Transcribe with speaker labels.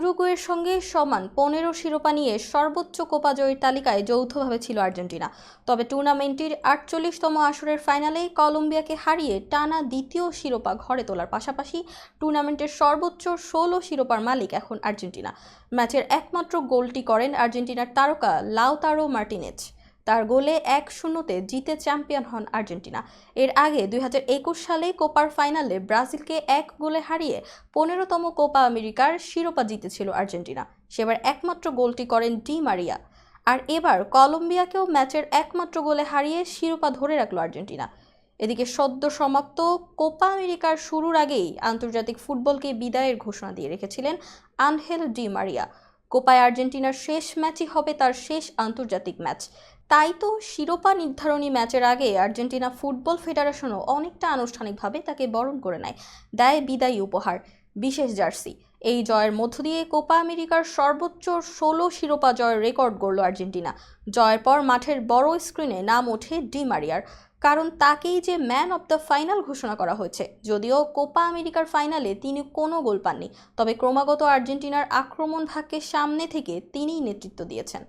Speaker 1: উরুগুয়ের সঙ্গে সমান পনেরো শিরোপা নিয়ে সর্বোচ্চ কোপা জয়ের তালিকায় যৌথভাবে ছিল আর্জেন্টিনা। তবে টুর্নামেন্টটির আটচল্লিশতম আসরের ফাইনালে কলম্বিয়াকে হারিয়ে টানা দ্বিতীয় শিরোপা ঘরে তোলার পাশাপাশি টুর্নামেন্টের সর্বোচ্চ ষোলো শিরোপার মালিক এখন আর্জেন্টিনা। ম্যাচের একমাত্র গোলটি করেন আর্জেন্টিনার তারকা লাউতারো মার্টিনেজ। তার গোলে এক শূন্যতে জিতে চ্যাম্পিয়ন হন আর্জেন্টিনা। এর আগে দুই সালে কোপার ফাইনালে ব্রাজিলকে এক গোলে হারিয়ে পনেরোতম কোপা আমেরিকার শিরোপা জিতেছিল আর্জেন্টিনা। সেবার একমাত্র গোলটি করেন ডি মারিয়া। আর এবার কলম্বিয়াকেও ম্যাচের একমাত্র গোলে হারিয়ে শিরোপা ধরে রাখল আর্জেন্টিনা। এদিকে সদ্য সমাপ্ত কোপা আমেরিকার শুরুর আগেই আন্তর্জাতিক ফুটবলকে বিদায়ের ঘোষণা দিয়ে রেখেছিলেন আনহেল ডি মারিয়া। কোপায় আর্জেন্টিনার শেষ ম্যাচই হবে তার শেষ আন্তর্জাতিক ম্যাচ। তাই তো শিরোপা নির্ধারণী ম্যাচের আগে আর্জেন্টিনা ফুটবল ফেডারেশনও অনেকটা আনুষ্ঠানিকভাবে তাকে বরণ করে নেয়, দেয় বিদায়ী উপহার, বিশেষ জার্সি। এই জয়ের মধ্য দিয়ে কোপা আমেরিকার সর্বোচ্চ ষোলো শিরোপা জয়ের রেকর্ড গড়ল আর্জেন্টিনা। জয়ের পর মাঠের বড় স্ক্রিনে নাম ওঠে ডি মারিয়ার, কারণ তাকেই যে ম্যান অব দ্য ফাইনাল ঘোষণা করা হয়েছে, যদিও কোপা আমেরিকার ফাইনালে তিনি কোনো গোল পাননি, তবে ক্রমাগত আর্জেন্টিনার আক্রমণ ভাগকে সামনে থেকে তিনিই নেতৃত্ব দিয়েছেন।